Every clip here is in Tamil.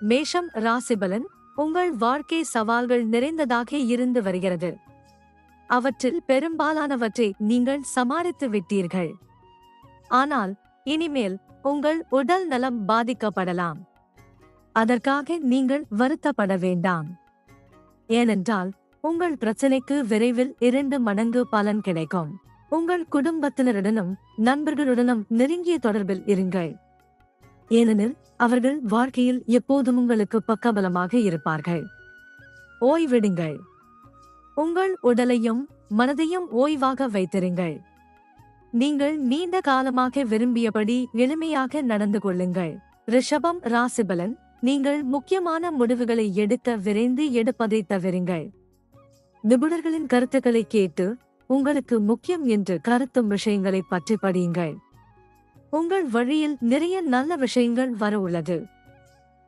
மேஷம் ராசிபலன் உங்கள் வாழ்க்கை சவால்கள் நிறைந்ததாக இருந்து வருகிறது. அவற்றில் பெரும்பாலானவற்றை நீங்கள் சமாளித்து விட்டீர்கள். ஆனால் இனிமேல் உங்கள் உடல் நலம் பாதிக்கப்படலாம். அதற்காக நீங்கள் வருத்தப்பட வேண்டாம். ஏனென்றால் உங்கள் பிரச்சனைக்கு விரைவில் இரண்டு மடங்கு பலன் கிடைக்கும். உங்கள் குடும்பத்தினருடனும் நண்பர்களுடனும் நெருங்கிய தொடர்பில் இருங்கள். ஏனெனில் அவர்கள் வாழ்க்கையில் எப்போதும் உங்களுக்கு பக்கபலமாக இருப்பார்கள். ஓய்விடுங்கள். உங்கள் உடலையும் மனதையும் ஓய்வாக வைத்திருங்கள். நீங்கள் நீண்ட காலமாக விரும்பியபடி எளிமையாக நடந்து கொள்ளுங்கள். ரிஷபம் ராசிபலன் நீங்கள் முக்கியமான முடிவுகளை எடுக்க விரைந்து எடுப்பதை தவிருங்கள். நிபுணர்களின் கருத்துக்களை கேட்டு உங்களுக்கு முக்கியம் என்று கருத்தும் விஷயங்களை பற்றி படியுங்கள். உங்கள் வழியில் நிறைய நல்ல விஷயங்கள் வர உள்ளது.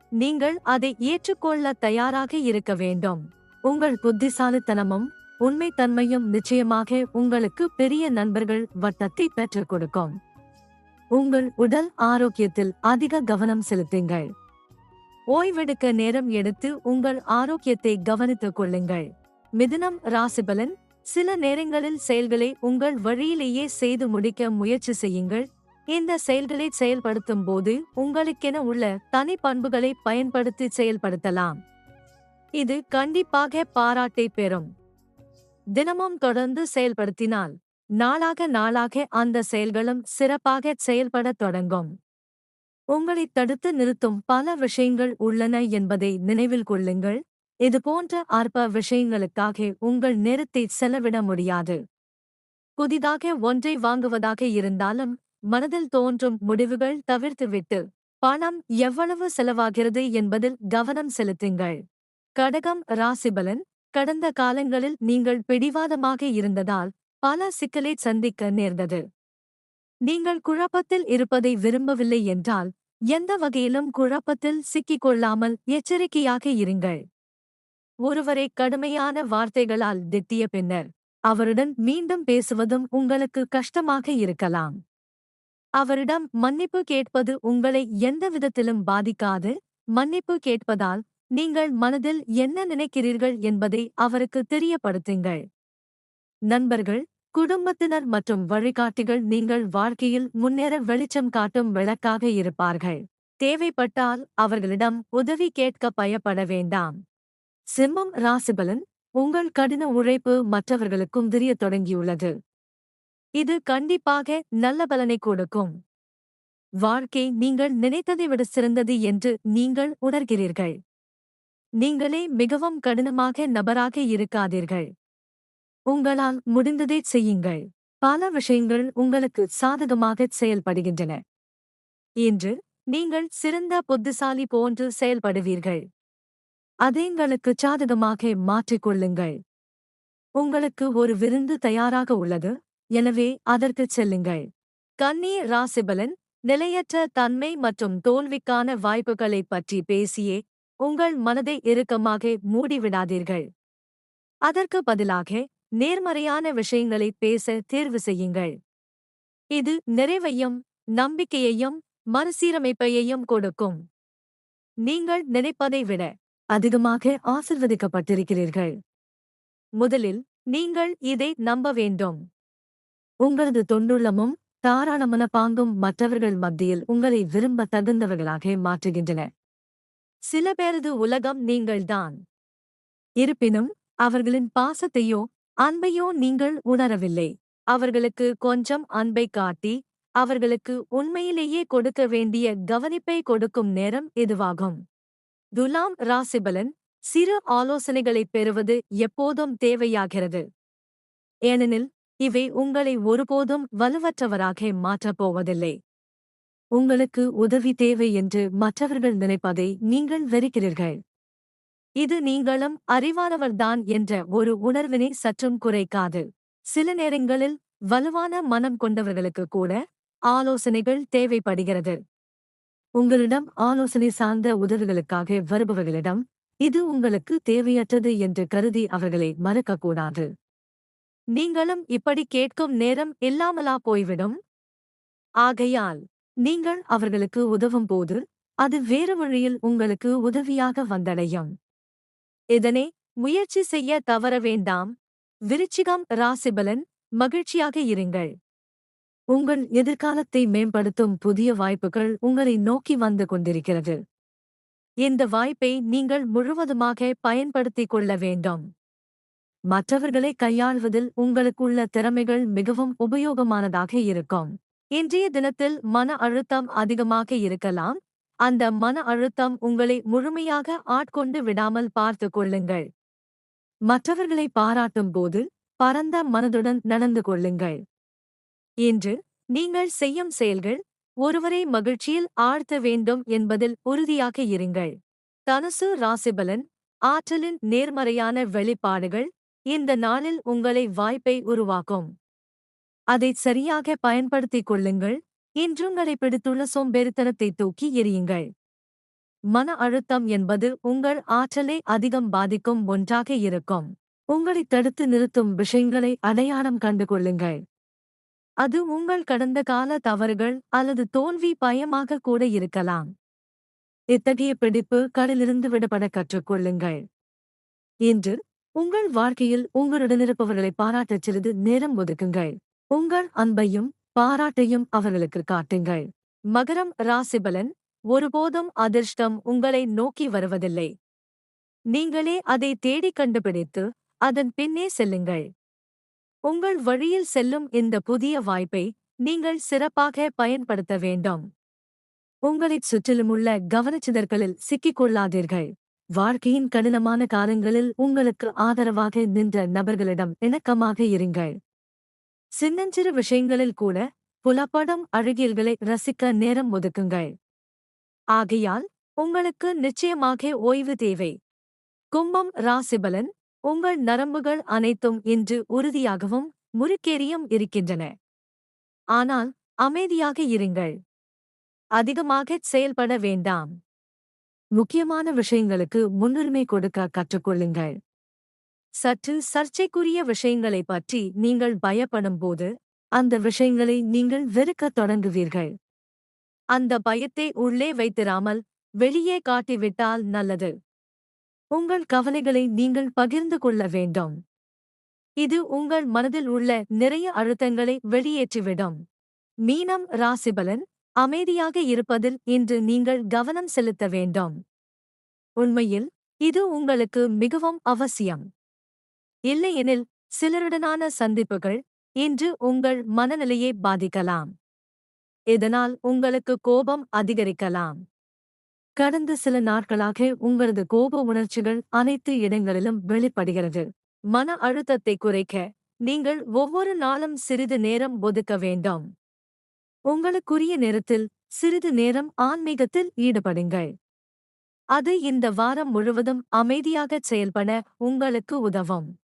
நீங்கள் அதை ஏற்றுக்கொள்ள தயாராக இருக்க வேண்டும். உங்கள் புத்திசாலித்தனமும் உண்மைத்தன்மையும் நிச்சயமாக உங்களுக்கு பெரிய நண்பர்கள் வட்டத்தை பெற்றுக் கொடுக்கும். உங்கள் உடல் ஆரோக்கியத்தில் அதிக கவனம் செலுத்துங்கள். ஓய்வெடுக்க நேரம் எடுத்து உங்கள் ஆரோக்கியத்தை கவனித்துக் கொள்ளுங்கள். மிதுனம் ராசிபலன் சில நேரங்களில் செயல்களை உங்கள் வழியிலேயே செய்து முடிக்க முயற்சி செய்யுங்கள். இந்த செயல்களை செயல்படுத்தும் போது உங்களுக்கென உள்ள தனி பண்புகளை பயன்படுத்தி செயல்படுத்தலாம். இது கண்டிப்பாக பாராட்டை பெறும். தினமும் தொடர்ந்து செயல்படுத்தினால் நாளாக நாளாக அந்த செயல்களும் சிறப்பாக செயல்படத் தொடங்கும். உங்களை தடுத்து நிறுத்தும் பல விஷயங்கள் உள்ளன என்பதை நினைவில் கொள்ளுங்கள். இது போன்ற அற்ப விஷயங்களுக்காக உங்கள் நேரத்தை செலவிட முடியாது. புதிதாக ஒன்றை வாங்குவதாக இருந்தாலும் மனதில் தோன்றும் முடிவுகள் தவிர்த்துவிட்டு பணம் எவ்வளவு செலவாகிறது என்பதில் கவனம் செலுத்துங்கள். கடகம் ராசிபலன் கடந்த காலங்களில் நீங்கள் பிடிவாதமாக இருந்ததால் பல சிக்கலை சந்திக்க நேர்ந்தது. நீங்கள் குழப்பத்தில் இருப்பதை விரும்பவில்லை என்றால் எந்த வகையிலும் குழப்பத்தில் சிக்கிக் கொள்ளாமல் எச்சரிக்கையாக இருங்கள். ஒருவரை கடுமையான வார்த்தைகளால் திட்டிய பின்னர் அவருடன் மீண்டும் பேசுவதும் உங்களுக்கு கஷ்டமாக இருக்கலாம். அவரிடம் மன்னிப்பு கேட்பது உங்களை எந்த விதத்திலும் பாதிக்காது. மன்னிப்பு கேட்பதால் நீங்கள் மனதில் என்ன நினைக்கிறீர்கள் என்பதை அவருக்கு தெரியப்படுத்துங்கள். நண்பர்கள் குடும்பத்தினர் மற்றும் வழிகாட்டிகள் நீங்கள் வாழ்க்கையில் முன்னேற வெளிச்சம் காட்டும் விளக்காக இருப்பார்கள். தேவைப்பட்டால் அவர்களிடம் உதவி கேட்க பயப்பட வேண்டாம். சிம்மம் ராசிபலன் உங்கள் கடின உழைப்பு மற்றவர்களுக்கும் தெரியத் தொடங்கியுள்ளது. இது கண்டிப்பாக நல்ல பலனை கொடுக்கும். வாழ்க்கை நீங்கள் நினைத்ததை விட சிறந்தது என்று நீங்கள் உணர்கிறீர்கள். நீங்களே மிகவும் கடினமாக நபராக இருக்காதீர்கள். உங்களால் முடிந்ததை செய்யுங்கள். பல விஷயங்கள் உங்களுக்கு சாதகமாக செயல்படுகின்றன. இன்று நீங்கள் சிறந்த புத்திசாலி போன்று செயல்படுவீர்கள். அதேங்களுக்கு சாதகமாக மாற்றிக்கொள்ளுங்கள் உங்களுக்கு ஒரு விருந்து தயாராக உள்ளது. எனவே அதற்குச் செல்லுங்கள். கன்னி ராசிபலன் நிலையற்ற தன்மை மற்றும் தோல்விக்கான வாய்ப்புகளைப் பற்றி பேசியே உங்கள் மனதை இறுக்கமாக மூடிவிடாதீர்கள். அதற்கு பதிலாக நேர்மறையான விஷயங்களை பேச தேர்வு செய்யுங்கள். இது நிறைவையும் நம்பிக்கையையும் மறுசீரமைப்பையையும் கொடுக்கும். நீங்கள் நினைப்பதை விட அதிகமாக ஆசிர்வதிக்கப்பட்டிருக்கிறீர்கள். முதலில் நீங்கள் இதை நம்ப வேண்டும். உங்களது தொண்டுள்ளமும் தாராள மனப்பாங்கும் மற்றவர்கள் மத்தியில் உங்களை விரும்ப தகுந்தவர்களாக மாற்றுகின்றன. சில பேரது உலகம் நீங்கள்தான் இருப்பினும் அவர்களின் பாசத்தையோ அன்பையோ நீங்கள் உணரவில்லை. அவர்களுக்கு கொஞ்சம் அன்பை காட்டி அவர்களுக்கு உண்மையிலேயே கொடுக்க வேண்டிய கவனிப்பை கொடுக்கும் நேரம் இதுவாகும். துலாம் ராசிபலன் சிறு ஆலோசனைகளைப் பெறுவது எப்போதும் தேவையாகிறது. ஏனெனில் இவை உங்களை ஒருபோதும் வலுவற்றவராக மாற்றப் போவதில்லை. உங்களுக்கு உதவி தேவை என்று மற்றவர்கள் நினைப்பதை நீங்கள் வெறுக்கிறீர்கள். இது நீங்களும் அறிவானவர்தான் என்ற ஒரு உணர்வினை சற்றும் குறைக்காது. சில நேரங்களில் வலுவான மனம் கொண்டவர்களுக்கு கூட ஆலோசனைகள் தேவைப்படுகிறது. உங்களிடம் ஆலோசனை சார்ந்த உதவிகளுக்காக வருபவர்களிடம் இது உங்களுக்கு தேவையற்றது என்று கருதி அவர்களை மறுக்கக்கூடாது. நீங்களும் இப்படி கேட்கும் நேரம் இல்லாமலா போய்விடும்? ஆகையால் நீங்கள் அவர்களுக்கு உதவும் போது அது வேறு வழியில் உங்களுக்கு உதவியாக வந்தடையும். இதனை முயற்சி செய்ய தவற வேண்டாம். விருச்சிகம் ராசிபலன் மகிழ்ச்சியாக இருங்கள். உங்கள் எதிர்காலத்தை மேம்படுத்தும் புதிய வாய்ப்புகள் உங்களை நோக்கி வந்து கொண்டிருக்கிறது. இந்த வாய்ப்பை நீங்கள் முழுவதுமாக பயன்படுத்திக் கொள்ள வேண்டும். மற்றவர்களை கையாள்வதில் உங்களுக்குள்ள திறமைகள் மிகவும் உபயோகமானதாக இருக்கும். இன்றைய தினத்தில் மன அழுத்தம் அதிகமாக இருக்கலாம். அந்த மன அழுத்தம் உங்களை முழுமையாக ஆட்கொண்டு விடாமல் பார்த்து கொள்ளுங்கள். மற்றவர்களை பாராட்டும் போது பரந்த மனதுடன் நடந்து கொள்ளுங்கள். இன்று நீங்கள் செய்யும் செயல்கள் ஒருவரை மகிழ்ச்சியில் ஆழ்த்த வேண்டும் என்பதில் உறுதியாக இருங்கள். தனுசு ராசிபலன் ஆற்றலின் நேர்மறையான வெளிப்பாடுகள் இந்த நாளில் உங்களை வாய்ப்பை உருவாக்கும். அதைச் சரியாக பயன்படுத்திக் கொள்ளுங்கள். இன்றுங்களை பிடித்துள்ள சோம்பேறித்தனத்தை தூக்கி எறியுங்கள். மன அழுத்தம் என்பது உங்கள் ஆற்றலை அதிகம் பாதிக்கும் ஒன்றாக இருக்கும். உங்களை தடுத்து நிறுத்தும் விஷயங்களை அடையாளம் கண்டு கொள்ளுங்கள். அது உங்கள் கடந்த கால தவறுகள் அல்லது தோல்வி பயமாக கூட இருக்கலாம். இத்தகைய பிடிப்பு கடலிருந்து விடுபட கற்றுக்கொள்ளுங்கள் இன்று உங்கள் வாழ்க்கையில் உங்களுடனிருப்பவர்களை பாராட்டச் சிறிது நேரம் ஒதுக்குங்கள். உங்கள் அன்பையும் பாராட்டையும் அவர்களுக்கு காட்டுங்கள். மகரம் ராசிபலன் ஒருபோதும் அதிர்ஷ்டம் உங்களை நோக்கி வருவதில்லை. நீங்களே அதை தேடி கண்டுபிடித்து அதன் பின்னே செல்லுங்கள். உங்கள் வழியில் செல்லும் இந்த புதிய வாய்ப்பை நீங்கள் சிறப்பாக பயன்படுத்த வேண்டும். உங்களைச் சுற்றிலுமுள்ள கவனச்சிதற்களில் சிக்கிக் கொள்ளாதீர்கள். வாழ்க்கையின் கடினமான காலங்களில் உங்களுக்கு ஆதரவாக நின்ற நபர்களிடம் இணக்கமாக இருங்கள். சின்னஞ்சிறு விஷயங்களில் கூட புலப்படும் அழகியல்களை ரசிக்க நேரம் ஒதுக்குங்கள். ஆகையால் உங்களுக்கு நிச்சயமாக ஓய்வு தேவை. கும்பம் ராசிபலன் உங்கள் நரம்புகள் அனைத்தும் இன்று உறுதியாகவும் முறுக்கேறியும் இருக்கின்றன. ஆனால் அமைதியாக இருங்கள். அதிகமாகச் செயல்பட வேண்டாம். முக்கியமான விஷயங்களுக்கு முன்னுரிமை கொடுக்க கற்றுக்கொள்ளுங்கள். சற்று சர்ச்சைக்குரிய விஷயங்களைப் பற்றி நீங்கள் பயப்படும்போது அந்த விஷயங்களை நீங்கள் வெறுக்கத் தொடங்குவீர்கள். அந்த பயத்தை உள்ளே வைத்திராமல் வெளியே காட்டிவிட்டால் நல்லது. உங்கள் கவலைகளை நீங்கள் பகிர்ந்து கொள்ள வேண்டும். இது உங்கள் மனதில் உள்ள நிறைய அழுத்தங்களை வெளியேற்றிவிடும். மீனம் ராசிபலன் அமைதியாக இருப்பதில் இன்று நீங்கள் கவனம் செலுத்த வேண்டும். உண்மையில் இது உங்களுக்கு மிகவும் அவசியம். இல்லையெனில் சிலருடனான சந்திப்புகள் இன்று உங்கள் மனநிலையை பாதிக்கலாம். இதனால் உங்களுக்கு கோபம் அதிகரிக்கலாம். கடந்த சில நாட்களாக உங்களது கோப உணர்ச்சிகள் அனைத்து இடங்களிலும் வெளிப்படுகிறது. மன அழுத்தத்தை குறைக்க நீங்கள் ஒவ்வொரு நாளும் சிறிது நேரம் ஒதுக்க வேண்டும். உங்களுக்குரிய நேரத்தில் சிறிது நேரம் ஆன்மீகத்தில் ஈடுபடுங்கள். அது இந்த வாரம் முழுவதும் அமைதியாகச் செயல்பட உங்களுக்கு உதவும்.